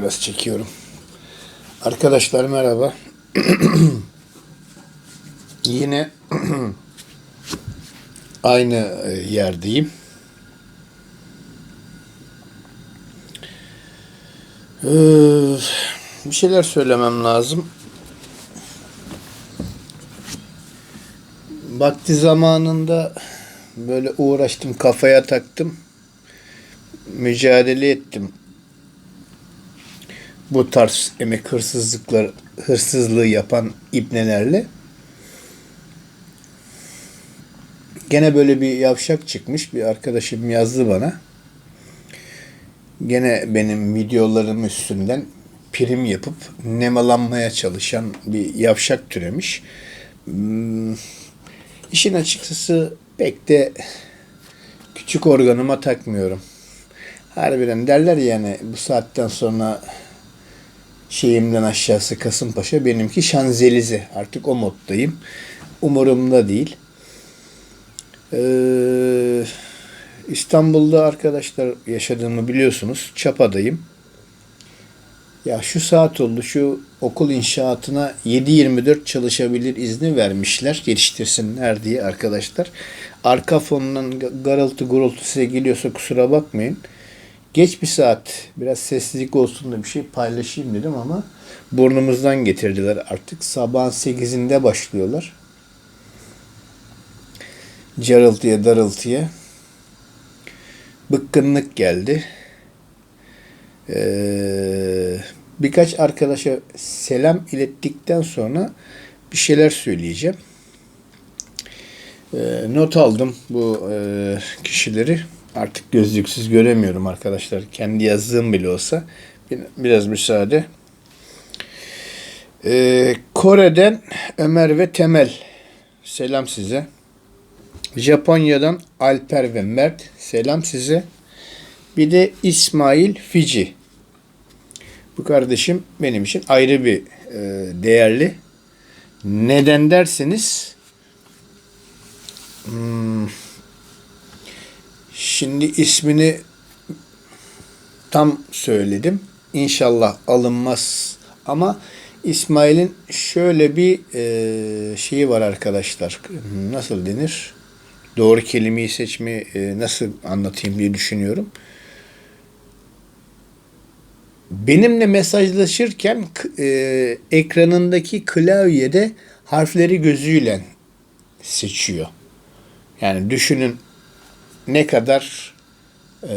biraz çekiyorum. Arkadaşlar merhaba. Yine aynı e, yerdeyim. Ee, bir şeyler söylemem lazım. Vakti zamanında böyle uğraştım, kafaya taktım. Mücadele ettim. Bu tarz emek hırsızlıklar, hırsızlığı yapan ibnelerle. Gene böyle bir yavşak çıkmış. Bir arkadaşım yazdı bana. Gene benim videolarım üstünden prim yapıp nemalanmaya çalışan bir yavşak türemiş. Hmm, işin açıkçası pek de küçük organıma takmıyorum. Harbiden derler yani bu saatten sonra şeyimden aşağısı Kasımpaşa benimki Şanzelize. Artık o moddayım. Umurumda değil. Ee, İstanbul'da arkadaşlar yaşadığımı biliyorsunuz. Çapa'dayım. Ya şu saat oldu şu okul inşaatına 7-24 çalışabilir izni vermişler. Yetiştirsinler diye arkadaşlar. Arka fonundan garıltı gurultu size geliyorsa kusura bakmayın. Geç bir saat biraz sessizlik olsun da bir şey paylaşayım dedim ama burnumuzdan getirdiler artık. Sabahın 8'inde başlıyorlar. Carıltıya darıltıya. Bıkkınlık geldi. Ee, birkaç arkadaşa selam ilettikten sonra bir şeyler söyleyeceğim. Ee, not aldım bu e, kişileri. Artık gözlüksüz göremiyorum arkadaşlar. Kendi yazdığım bile olsa. Biraz müsaade. Ee, Kore'den Ömer ve Temel. Selam size. Japonya'dan Alper ve Mert. Selam size. Bir de İsmail Fici. Bu kardeşim benim için ayrı bir e, değerli. Neden derseniz hmm, şimdi ismini tam söyledim. İnşallah alınmaz ama İsmail'in şöyle bir e, şeyi var arkadaşlar. Nasıl denir? Doğru kelimeyi seçme e, nasıl anlatayım diye düşünüyorum benimle mesajlaşırken e, ekranındaki klavyede harfleri gözüyle seçiyor. Yani düşünün ne kadar e,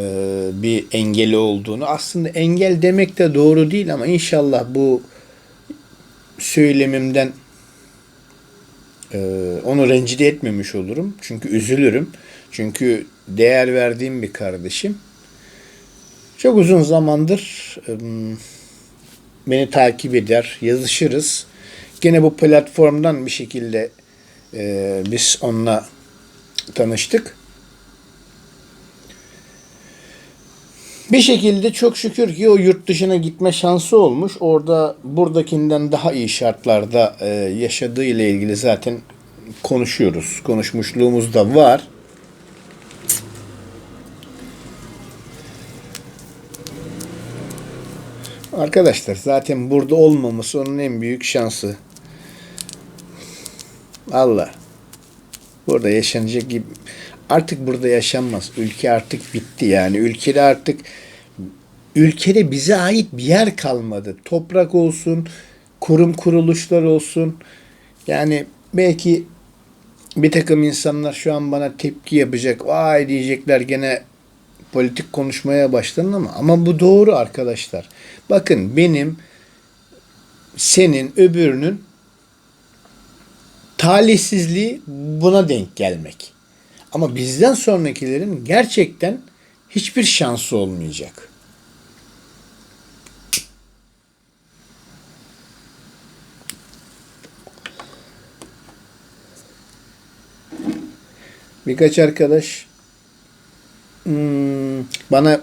bir engeli olduğunu. Aslında engel demek de doğru değil ama inşallah bu söylemimden e, onu rencide etmemiş olurum. Çünkü üzülürüm. Çünkü değer verdiğim bir kardeşim. Çok uzun zamandır beni takip eder, yazışırız. Gene bu platformdan bir şekilde e, biz onunla tanıştık. Bir şekilde çok şükür ki o yurt dışına gitme şansı olmuş. Orada buradakinden daha iyi şartlarda e, yaşadığı ile ilgili zaten konuşuyoruz. Konuşmuşluğumuz da var. Arkadaşlar zaten burada olmaması onun en büyük şansı. Allah. Burada yaşanacak gibi artık burada yaşanmaz. Ülke artık bitti yani. Ülkede artık ülkede bize ait bir yer kalmadı. Toprak olsun, kurum kuruluşlar olsun. Yani belki bir takım insanlar şu an bana tepki yapacak. Vay diyecekler gene politik konuşmaya başladın ama ama bu doğru arkadaşlar. Bakın benim senin öbürünün talihsizliği buna denk gelmek. Ama bizden sonrakilerin gerçekten hiçbir şansı olmayacak. Birkaç arkadaş hmm, bana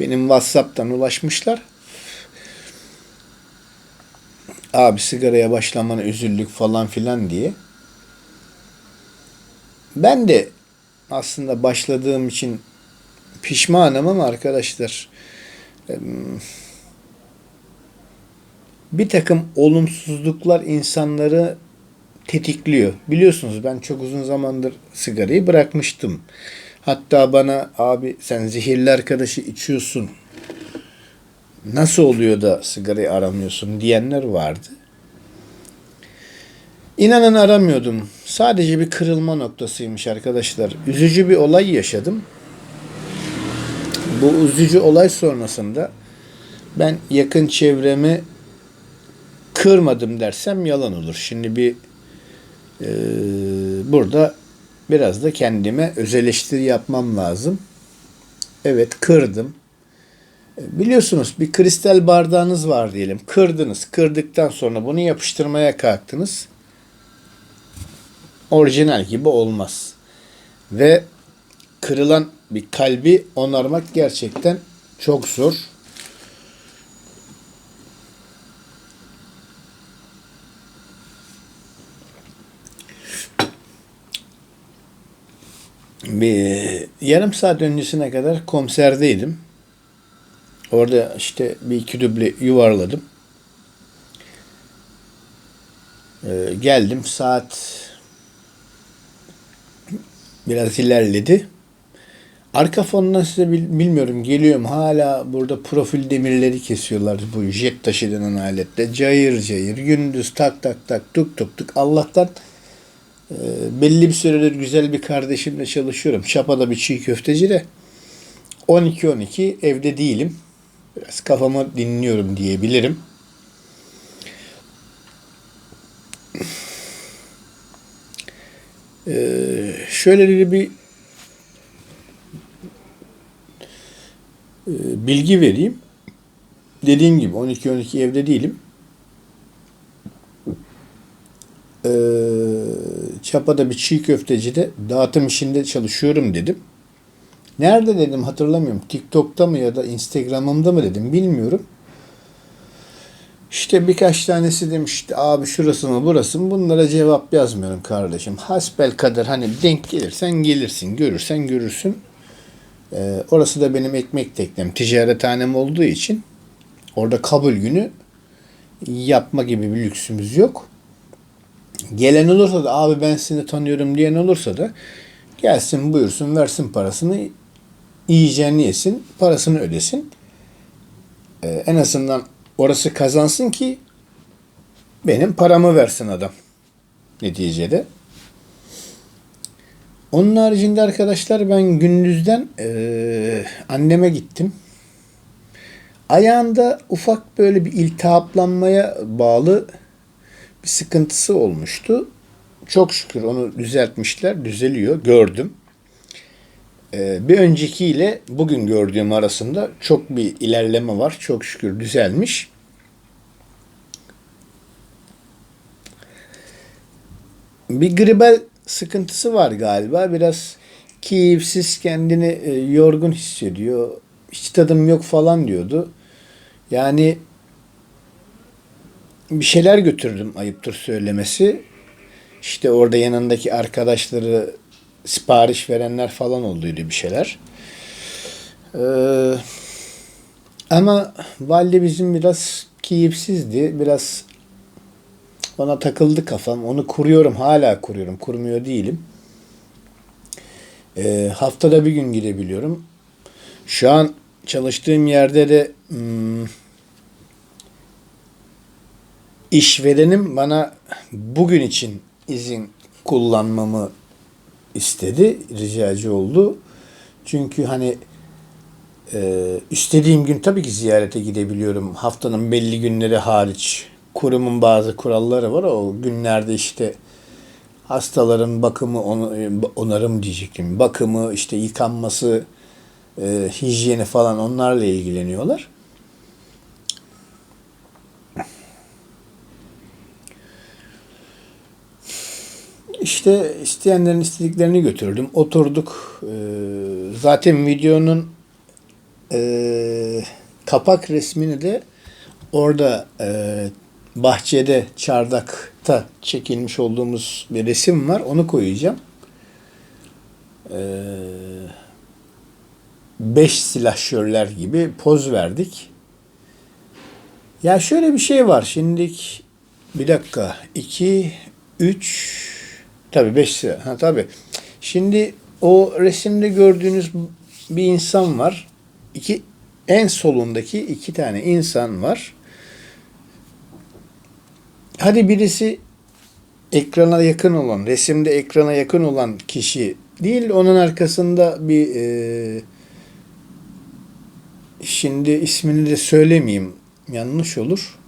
benim WhatsApp'tan ulaşmışlar. Abi sigaraya başlamana üzüldük falan filan diye. Ben de aslında başladığım için pişmanım ama arkadaşlar bir takım olumsuzluklar insanları tetikliyor. Biliyorsunuz ben çok uzun zamandır sigarayı bırakmıştım. Hatta bana abi sen zehirli arkadaşı içiyorsun. Nasıl oluyor da sigarayı aramıyorsun diyenler vardı. İnanın aramıyordum. Sadece bir kırılma noktasıymış arkadaşlar. Üzücü bir olay yaşadım. Bu üzücü olay sonrasında ben yakın çevremi kırmadım dersem yalan olur. Şimdi bir e, burada biraz da kendime öz eleştiri yapmam lazım. Evet kırdım. Biliyorsunuz bir kristal bardağınız var diyelim. Kırdınız. Kırdıktan sonra bunu yapıştırmaya kalktınız. Orijinal gibi olmaz. Ve kırılan bir kalbi onarmak gerçekten çok zor. Bir yarım saat öncesine kadar komiserdeydim. Orada işte bir iki duble yuvarladım. Ee, geldim saat biraz ilerledi. Arka fondan size bil- bilmiyorum geliyorum hala burada profil demirleri kesiyorlar bu jet taşı denen aletle. Cayır cayır gündüz tak tak tak tuk tuk tuk Allah'tan e, belli bir süredir güzel bir kardeşimle çalışıyorum. Çapa'da bir çiğ köfteci de 12-12 evde değilim. Biraz kafamı dinliyorum diyebilirim. Ee, şöyle bir e, bilgi vereyim. Dediğim gibi 12-12 evde değilim. Ee, Çapa'da bir çiğ köftecide dağıtım işinde çalışıyorum dedim. Nerede dedim hatırlamıyorum. TikTok'ta mı ya da Instagram'ımda mı dedim bilmiyorum. İşte birkaç tanesi demiş işte abi şurası mı burası mı bunlara cevap yazmıyorum kardeşim. Hasbel kadar hani denk gelirsen gelirsin görürsen görürsün. Ee, orası da benim ekmek teknem ticarethanem olduğu için orada kabul günü yapma gibi bir lüksümüz yok. Gelen olursa da abi ben seni tanıyorum diyen olursa da gelsin buyursun versin parasını yiyeceğini yesin parasını ödesin. Ee, en azından orası kazansın ki benim paramı versin adam. Neticede. Onun haricinde arkadaşlar ben gündüzden eee, anneme gittim. Ayağında ufak böyle bir iltihaplanmaya bağlı bir sıkıntısı olmuştu. Çok şükür onu düzeltmişler, düzeliyor, gördüm. Ee, bir öncekiyle bugün gördüğüm arasında çok bir ilerleme var. Çok şükür düzelmiş. Bir gribel sıkıntısı var galiba. Biraz keyifsiz, kendini e, yorgun hissediyor. Hiç tadım yok falan diyordu. Yani bir şeyler götürdüm ayıptır söylemesi. İşte orada yanındaki arkadaşları sipariş verenler falan olduydu bir şeyler. Ee, ama valide bizim biraz keyifsizdi. Biraz ona takıldı kafam. Onu kuruyorum. Hala kuruyorum. Kurmuyor değilim. Ee, haftada bir gün gidebiliyorum. Şu an çalıştığım yerde de hmm, işverenim bana bugün için izin kullanmamı istedi. Ricacı oldu. Çünkü hani e, istediğim gün tabii ki ziyarete gidebiliyorum. Haftanın belli günleri hariç. Kurumun bazı kuralları var. O günlerde işte hastaların bakımı, onu- onarım diyecektim. Bakımı, işte yıkanması, e, hijyeni falan onlarla ilgileniyorlar. İşte isteyenlerin istediklerini götürdüm. Oturduk. Ee, zaten videonun e, kapak resmini de orada e, bahçede, çardakta çekilmiş olduğumuz bir resim var. Onu koyacağım. Ee, beş silahşörler gibi poz verdik. Ya şöyle bir şey var. Şimdilik bir dakika. iki, üç, tabii beş silah. Ha tabii. Şimdi o resimde gördüğünüz bir insan var. İki, en solundaki iki tane insan var. Hadi birisi ekrana yakın olan, resimde ekrana yakın olan kişi değil, onun arkasında bir e, şimdi ismini de söylemeyeyim, yanlış olur.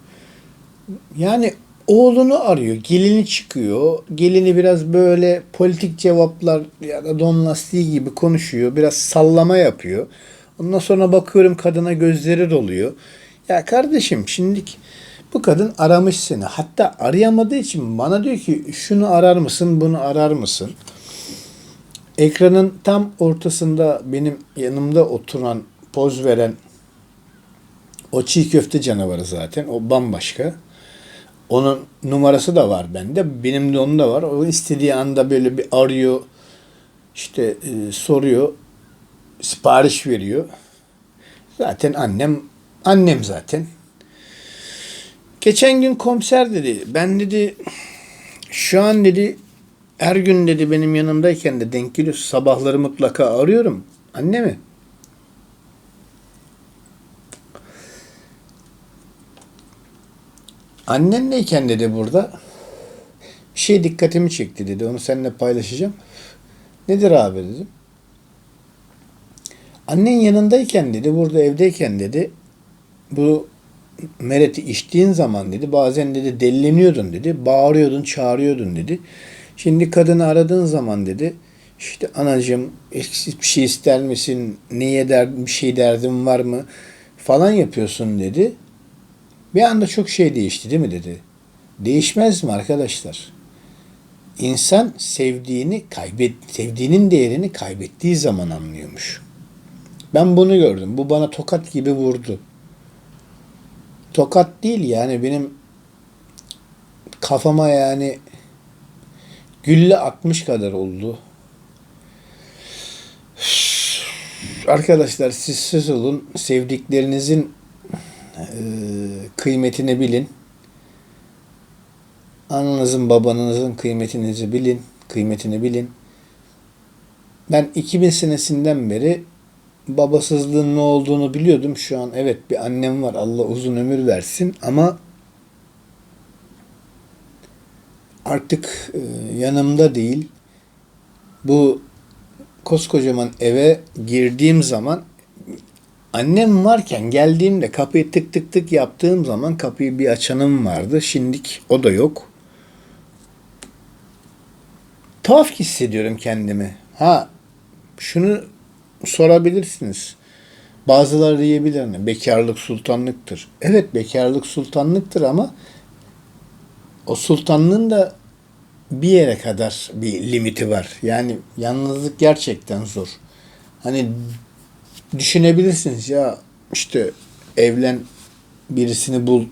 Yani oğlunu arıyor, gelini çıkıyor. Gelini biraz böyle politik cevaplar ya da don lastiği gibi konuşuyor, biraz sallama yapıyor. Ondan sonra bakıyorum kadına gözleri doluyor. Ya kardeşim şimdilik bu kadın aramış seni. Hatta arayamadığı için bana diyor ki şunu arar mısın, bunu arar mısın? Ekranın tam ortasında benim yanımda oturan, poz veren o çiğ köfte canavarı zaten. O bambaşka. Onun numarası da var bende. Benim de onun da var. O istediği anda böyle bir arıyor. işte e, soruyor. Sipariş veriyor. Zaten annem annem zaten. Geçen gün komiser dedi. Ben dedi şu an dedi her gün dedi benim yanımdayken de denk geliyor. Sabahları mutlaka arıyorum. Annemi. Annenleyken dedi burada bir şey dikkatimi çekti dedi. Onu seninle paylaşacağım. Nedir abi dedim. Annen yanındayken dedi, burada evdeyken dedi, bu mereti içtiğin zaman dedi, bazen dedi delleniyordun dedi, bağırıyordun, çağırıyordun dedi. Şimdi kadını aradığın zaman dedi, işte anacığım bir şey ister misin, neye der, bir şey derdin var mı falan yapıyorsun dedi. Bir anda çok şey değişti değil mi dedi. Değişmez mi arkadaşlar? İnsan sevdiğini kaybet, sevdiğinin değerini kaybettiği zaman anlıyormuş. Ben bunu gördüm. Bu bana tokat gibi vurdu. Tokat değil yani benim kafama yani gülle atmış kadar oldu. Arkadaşlar siz söz olun. Sevdiklerinizin e, kıymetini bilin. Ananızın babanızın kıymetinizi bilin. Kıymetini bilin. Ben 2000 senesinden beri babasızlığın ne olduğunu biliyordum. Şu an evet bir annem var. Allah uzun ömür versin ama artık e, yanımda değil. Bu koskocaman eve girdiğim zaman annem varken geldiğimde kapıyı tık tık tık yaptığım zaman kapıyı bir açanım vardı. Şimdik o da yok. Tuhaf hissediyorum kendimi. Ha şunu sorabilirsiniz. Bazıları diyebilir mi? Bekarlık sultanlıktır. Evet bekarlık sultanlıktır ama o sultanlığın da bir yere kadar bir limiti var. Yani yalnızlık gerçekten zor. Hani düşünebilirsiniz ya işte evlen birisini bul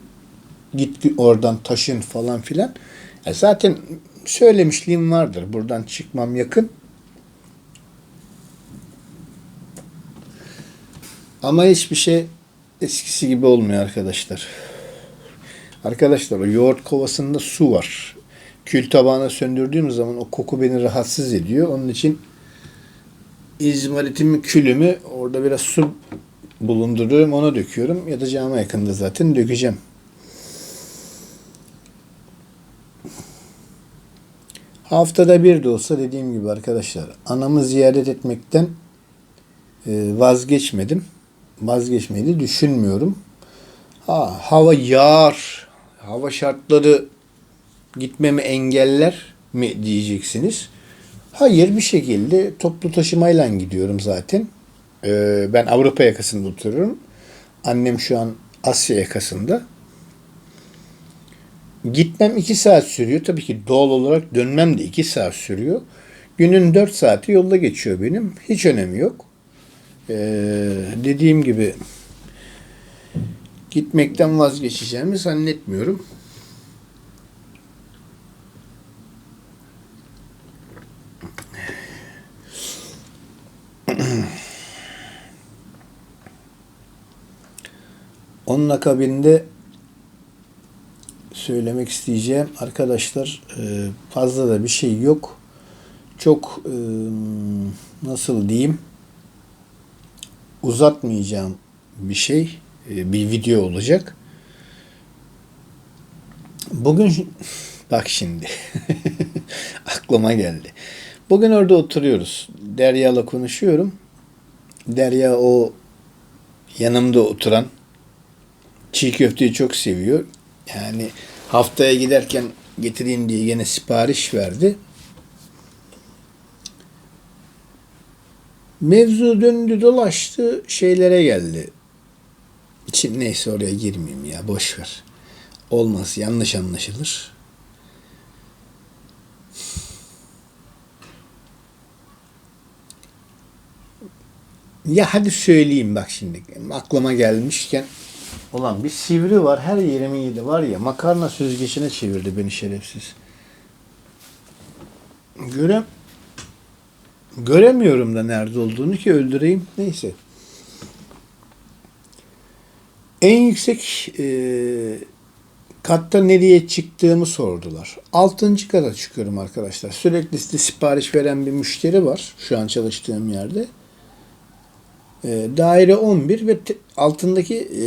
git oradan taşın falan filan. Ya zaten söylemişliğim vardır. Buradan çıkmam yakın. Ama hiçbir şey eskisi gibi olmuyor arkadaşlar. Arkadaşlar o yoğurt kovasında su var. Kül tabağına söndürdüğüm zaman o koku beni rahatsız ediyor. Onun için izmaritimin külümü orada biraz su bulunduruyorum. Ona döküyorum. Ya da cama yakında zaten dökeceğim. Haftada bir de olsa dediğim gibi arkadaşlar anamı ziyaret etmekten vazgeçmedim vazgeçmeyi de düşünmüyorum. Ha, hava yağar, hava şartları gitmemi engeller mi diyeceksiniz. Hayır bir şekilde toplu taşımayla gidiyorum zaten. Ee, ben Avrupa yakasında oturuyorum. Annem şu an Asya yakasında. Gitmem iki saat sürüyor. Tabii ki doğal olarak dönmem de iki saat sürüyor. Günün dört saati yolda geçiyor benim. Hiç önemi yok. Ee, dediğim gibi gitmekten vazgeçeceğimi zannetmiyorum. Onun akabinde söylemek isteyeceğim arkadaşlar e, fazla da bir şey yok. Çok e, nasıl diyeyim uzatmayacağım bir şey e, bir video olacak. Bugün bak şimdi aklıma geldi. Bugün orada oturuyoruz. Derya'la konuşuyorum. Derya o yanımda oturan çiğ köfteyi çok seviyor. Yani haftaya giderken getireyim diye yine sipariş verdi. Mevzu döndü dolaştı şeylere geldi. Şimdi neyse oraya girmeyeyim ya boş ver. Olmaz yanlış anlaşılır. Ya hadi söyleyeyim bak şimdi aklıma gelmişken Ulan bir sivri var her yerimi yedi var ya makarna süzgecine çevirdi beni şerefsiz. Görem göremiyorum da nerede olduğunu ki öldüreyim. Neyse. En yüksek e, katta nereye çıktığımı sordular. Altıncı kata çıkıyorum arkadaşlar. Sürekli size sipariş veren bir müşteri var şu an çalıştığım yerde. E, daire 11 ve altındaki e,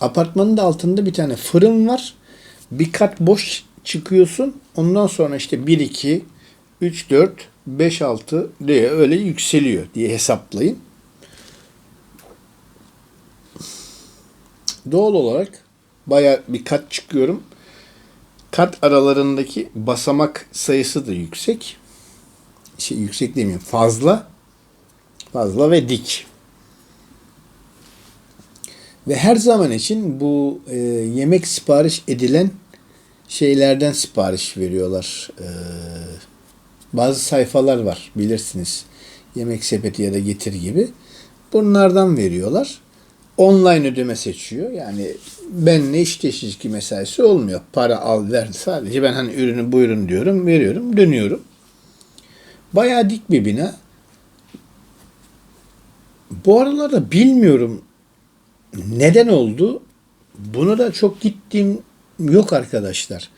apartmanın da altında bir tane fırın var. Bir kat boş çıkıyorsun. Ondan sonra işte 1 2 3 4 5 6 diye öyle yükseliyor diye hesaplayın. Doğal olarak baya bir kat çıkıyorum. Kat aralarındaki basamak sayısı da yüksek. Şey yüksek demeyeyim fazla. Fazla ve dik. Ve her zaman için bu e, yemek sipariş edilen şeylerden sipariş veriyorlar. E, bazı sayfalar var bilirsiniz. Yemek sepeti ya da getir gibi. Bunlardan veriyorlar. Online ödeme seçiyor. Yani benle iş teşviki mesaisi olmuyor. Para al ver sadece ben hani ürünü buyurun diyorum veriyorum dönüyorum. Bayağı dik bir bina. Bu aralarda bilmiyorum neden oldu. Bunu da çok gittiğim yok arkadaşlar.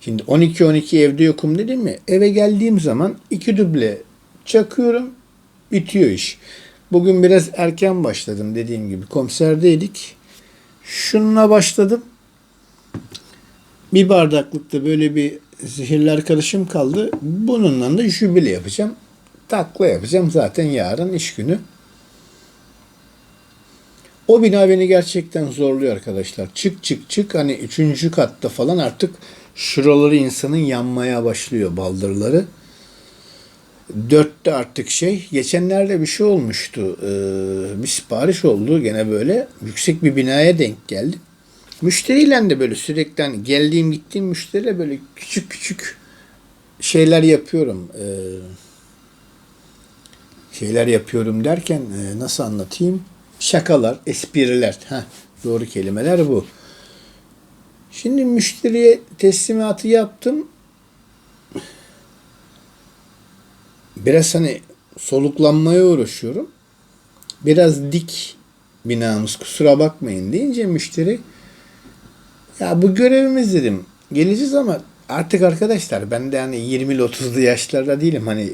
Şimdi 12-12 evde yokum dedim mi? Eve geldiğim zaman iki duble çakıyorum. Bitiyor iş. Bugün biraz erken başladım dediğim gibi. Komiserdeydik. Şununla başladım. Bir bardaklıkta böyle bir zehirler karışım kaldı. Bununla da jübile yapacağım. Takla yapacağım zaten yarın iş günü. O bina beni gerçekten zorluyor arkadaşlar. Çık çık çık hani üçüncü katta falan artık şuraları insanın yanmaya başlıyor baldırları. Dörtte artık şey. Geçenlerde bir şey olmuştu. Ee, bir sipariş oldu gene böyle. Yüksek bir binaya denk geldim. Müşteriyle de böyle sürekli hani geldiğim gittiğim müşteriyle böyle küçük küçük şeyler yapıyorum. Ee, şeyler yapıyorum derken e, nasıl anlatayım? Şakalar, espriler. Heh, doğru kelimeler bu. Şimdi müşteriye teslimatı yaptım. Biraz hani soluklanmaya uğraşıyorum. Biraz dik binamız kusura bakmayın deyince müşteri ya bu görevimiz dedim. Geleceğiz ama artık arkadaşlar ben de hani 20'li 30'lu yaşlarda değilim. Hani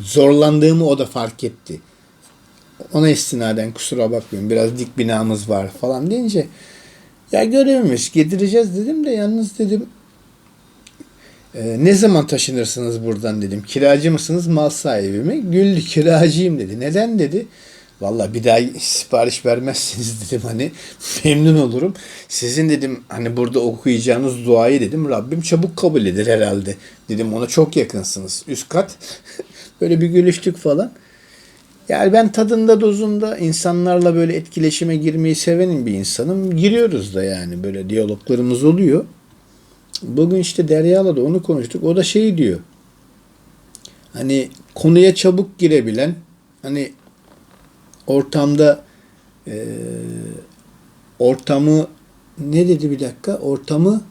zorlandığımı o da fark etti ona istinaden kusura bakmayın biraz dik binamız var falan deyince ya görevimiz getireceğiz dedim de yalnız dedim e, ne zaman taşınırsınız buradan dedim. Kiracı mısınız mal sahibi mi? Güldü kiracıyım dedi. Neden dedi. Valla bir daha sipariş vermezsiniz dedim hani memnun olurum. Sizin dedim hani burada okuyacağınız duayı dedim Rabbim çabuk kabul eder herhalde. Dedim ona çok yakınsınız. Üst kat böyle bir gülüştük falan. Yani ben tadında dozunda insanlarla böyle etkileşime girmeyi sevenin bir insanım. Giriyoruz da yani böyle diyaloglarımız oluyor. Bugün işte Derya'la da onu konuştuk. O da şey diyor. Hani konuya çabuk girebilen, hani ortamda e, ortamı ne dedi bir dakika? Ortamı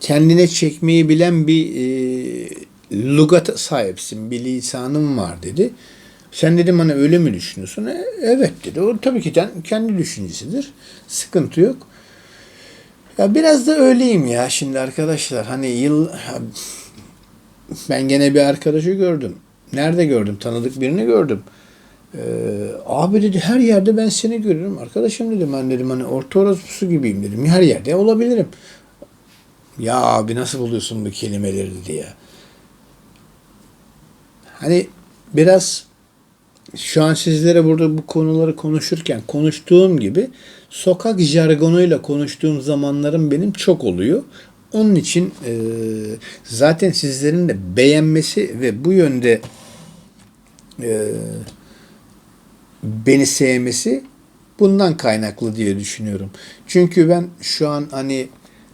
kendine çekmeyi bilen bir e, lugata sahipsin, bir lisanın var dedi Sen dedim hani öyle mi düşünüyorsun? E, evet dedi. O tabii ki de kendi düşüncesidir. Sıkıntı yok. Ya biraz da öyleyim ya şimdi arkadaşlar. Hani yıl ben gene bir arkadaşı gördüm. Nerede gördüm? Tanıdık birini gördüm. Ee, abi dedi her yerde ben seni görüyorum. Arkadaşım dedim ben dedim hani orta orospusu gibiyim dedim. Her yerde olabilirim. Ya abi nasıl buluyorsun bu kelimeleri dedi ya. Hani biraz şu an sizlere burada bu konuları konuşurken konuştuğum gibi sokak jargonuyla konuştuğum zamanlarım benim çok oluyor. Onun için e, zaten sizlerin de beğenmesi ve bu yönde e, beni sevmesi bundan kaynaklı diye düşünüyorum. Çünkü ben şu an hani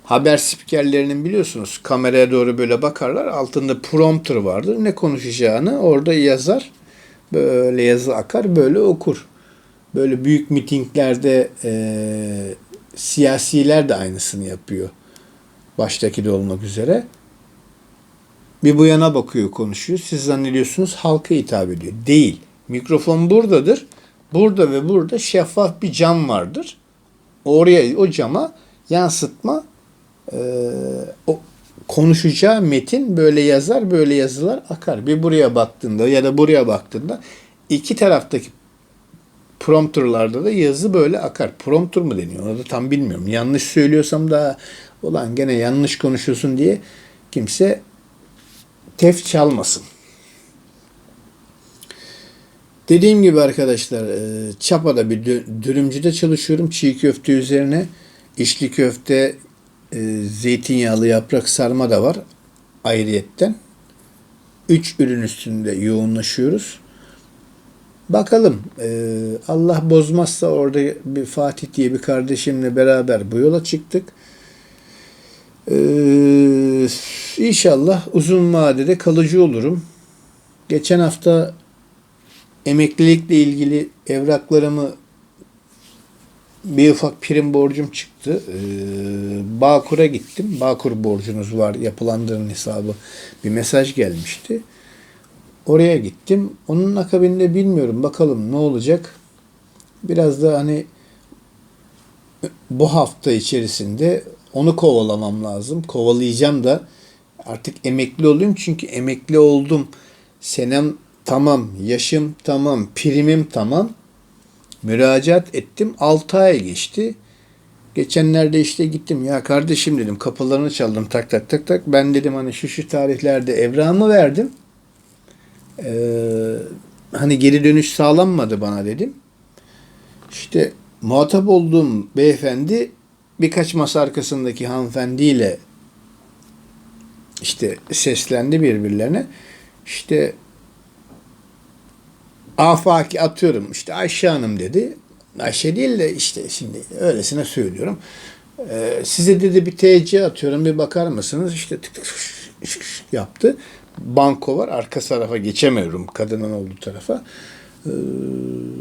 haber spikerlerinin biliyorsunuz kameraya doğru böyle bakarlar. Altında prompter vardır. Ne konuşacağını orada yazar. Böyle yazı akar, böyle okur. Böyle büyük mitinglerde e, siyasiler de aynısını yapıyor. Baştaki de olmak üzere. Bir bu yana bakıyor, konuşuyor. Siz zannediyorsunuz halka hitap ediyor. Değil. Mikrofon buradadır. Burada ve burada şeffaf bir cam vardır. Oraya, o cama yansıtma e, o konuşacağı metin böyle yazar, böyle yazılar akar. Bir buraya baktığında ya da buraya baktığında iki taraftaki prompterlarda da yazı böyle akar. Prompter mı deniyor? Onu da tam bilmiyorum. Yanlış söylüyorsam da ulan gene yanlış konuşuyorsun diye kimse tef çalmasın. Dediğim gibi arkadaşlar e, Çapa'da bir dürümcüde çalışıyorum. Çiğ köfte üzerine içli köfte, e, zeytinyağlı yaprak sarma da var ayrıyetten. Üç ürün üstünde yoğunlaşıyoruz. Bakalım e, Allah bozmazsa orada bir Fatih diye bir kardeşimle beraber bu yola çıktık. E, inşallah uzun vadede kalıcı olurum. Geçen hafta emeklilikle ilgili evraklarımı bir ufak prim borcum çıktı. Ee, Bağkur'a gittim. Bağkur borcunuz var yapılandırın hesabı bir mesaj gelmişti. Oraya gittim. Onun akabinde bilmiyorum bakalım ne olacak. Biraz da hani bu hafta içerisinde onu kovalamam lazım. Kovalayacağım da artık emekli olayım çünkü emekli oldum. Senem tamam, yaşım tamam, primim tamam. Müracaat ettim. 6 ay geçti. Geçenlerde işte gittim. Ya kardeşim dedim kapılarını çaldım tak tak tak tak. Ben dedim hani şu şu tarihlerde evramı verdim. Ee, hani geri dönüş sağlanmadı bana dedim. İşte muhatap olduğum beyefendi birkaç masa arkasındaki hanımefendiyle işte seslendi birbirlerine. İşte afaki atıyorum işte Ayşe Hanım dedi. Ayşe değil de işte şimdi öylesine söylüyorum. Ee, size dedi bir TC atıyorum bir bakar mısınız? İşte tık tık yaptı. Banko var arka tarafa geçemiyorum kadının olduğu tarafa. Ee,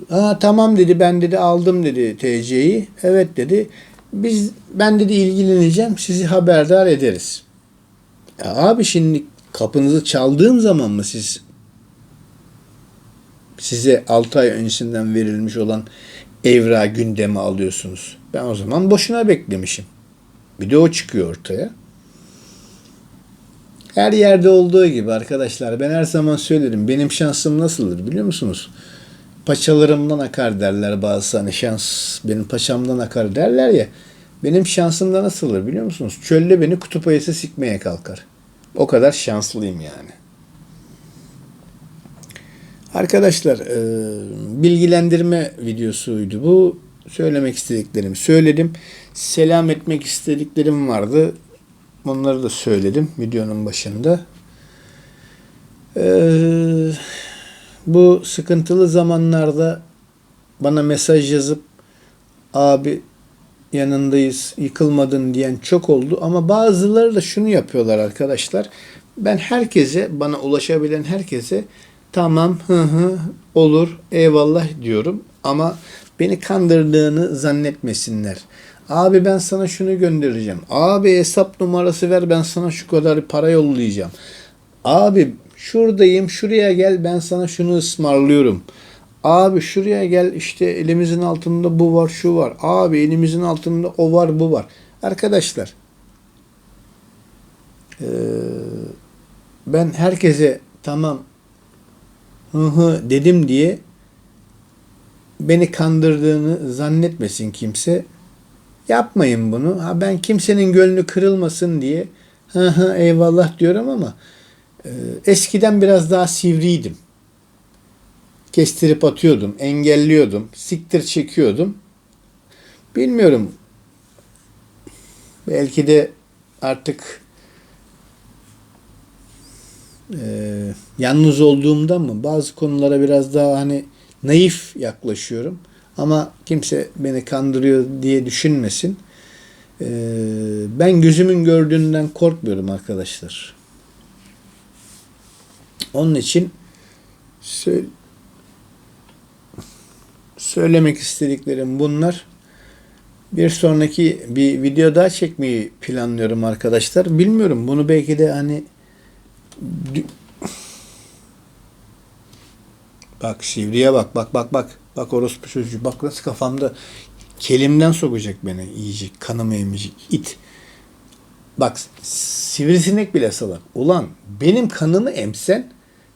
Aa, tamam dedi ben dedi aldım dedi TC'yi. Evet dedi. Biz ben dedi ilgileneceğim sizi haberdar ederiz. Ya abi şimdi kapınızı çaldığım zaman mı siz size 6 ay öncesinden verilmiş olan evra gündeme alıyorsunuz. Ben o zaman boşuna beklemişim. Bir de o çıkıyor ortaya. Her yerde olduğu gibi arkadaşlar ben her zaman söylerim. Benim şansım nasıldır biliyor musunuz? Paçalarımdan akar derler bazı hani şans benim paçamdan akar derler ya. Benim şansım da nasıldır biliyor musunuz? Çölde beni kutup ayısı sikmeye kalkar. O kadar şanslıyım yani. Arkadaşlar e, bilgilendirme videosuydu bu. Söylemek istediklerimi söyledim. Selam etmek istediklerim vardı. Onları da söyledim videonun başında. E, bu sıkıntılı zamanlarda bana mesaj yazıp abi yanındayız yıkılmadın diyen çok oldu ama bazıları da şunu yapıyorlar arkadaşlar. Ben herkese bana ulaşabilen herkese Tamam, hı hı, olur, eyvallah diyorum. Ama beni kandırdığını zannetmesinler. Abi ben sana şunu göndereceğim. Abi hesap numarası ver ben sana şu kadar para yollayacağım. Abi Şuradayım şuraya gel ben sana şunu ısmarlıyorum. Abi şuraya gel işte elimizin altında bu var şu var. Abi elimizin altında o var bu var. Arkadaşlar ben herkese tamam hı hı dedim diye beni kandırdığını zannetmesin kimse. Yapmayın bunu. Ha ben kimsenin gönlü kırılmasın diye hı hı eyvallah diyorum ama e, eskiden biraz daha sivriydim. Kestirip atıyordum, engelliyordum, siktir çekiyordum. Bilmiyorum. Belki de artık e, yalnız olduğumda mı bazı konulara biraz daha hani naif yaklaşıyorum. Ama kimse beni kandırıyor diye düşünmesin. E, ben gözümün gördüğünden korkmuyorum arkadaşlar. Onun için sö- söylemek istediklerim bunlar. Bir sonraki bir video daha çekmeyi planlıyorum arkadaşlar. Bilmiyorum bunu belki de hani Bak Sivri'ye bak bak bak bak. Bak orospu çocuğu bak nasıl kafamda kelimden sokacak beni yiyecek kanımı emecek it. Bak sivrisinek bile salak. Ulan benim kanımı emsen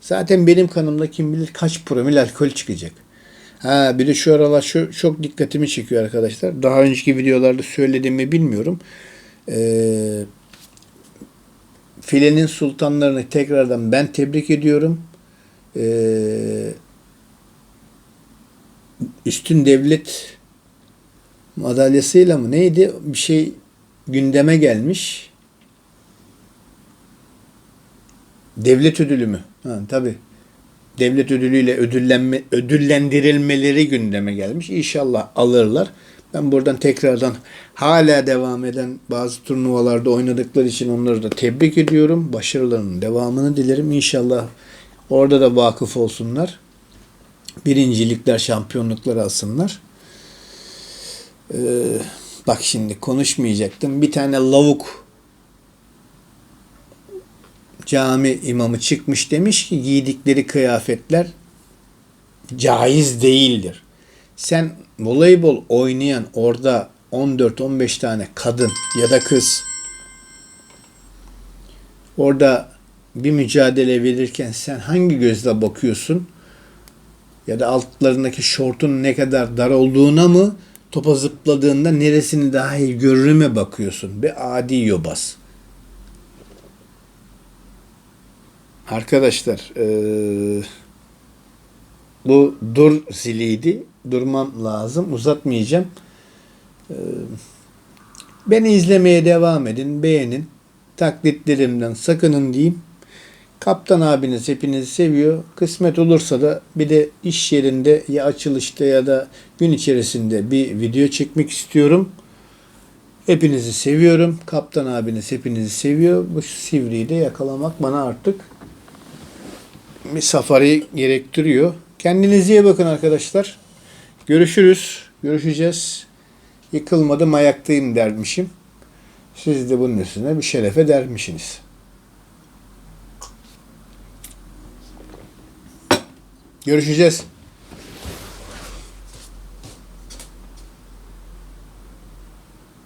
zaten benim kanımda kim bilir kaç promil alkol çıkacak. Ha bir de şu aralar şu çok dikkatimi çekiyor arkadaşlar. Daha önceki videolarda söylediğimi bilmiyorum. Ee, filenin sultanlarını tekrardan ben tebrik ediyorum. Ee, üstün devlet madalyasıyla mı neydi bir şey gündeme gelmiş. Devlet ödülü mü? Ha, tabii. Devlet ödülüyle ödüllenme, ödüllendirilmeleri gündeme gelmiş. İnşallah alırlar. Ben buradan tekrardan hala devam eden bazı turnuvalarda oynadıkları için onları da tebrik ediyorum. Başarılarının devamını dilerim. İnşallah orada da vakıf olsunlar. Birincilikler, şampiyonluklar alsınlar. Ee, bak şimdi konuşmayacaktım. Bir tane lavuk cami imamı çıkmış demiş ki giydikleri kıyafetler caiz değildir. Sen voleybol oynayan orada 14-15 tane kadın ya da kız orada bir mücadele verirken sen hangi gözle bakıyorsun? Ya da altlarındaki şortun ne kadar dar olduğuna mı topa zıpladığında neresini daha iyi görürüme bakıyorsun? Be adi yobaz. Arkadaşlar eee, bu dur ziliydi. Durmam lazım. Uzatmayacağım. Eee, beni izlemeye devam edin. Beğenin. Taklitlerimden sakının diyeyim. Kaptan abiniz hepinizi seviyor. Kısmet olursa da bir de iş yerinde ya açılışta ya da gün içerisinde bir video çekmek istiyorum. Hepinizi seviyorum. Kaptan abiniz hepinizi seviyor. Bu sivriyi de yakalamak bana artık bir safari gerektiriyor. Kendinize iyi bakın arkadaşlar. Görüşürüz. Görüşeceğiz. Yıkılmadım ayaktayım dermişim. Siz de bunun üstüne bir şerefe dermişsiniz. Görüşeceğiz.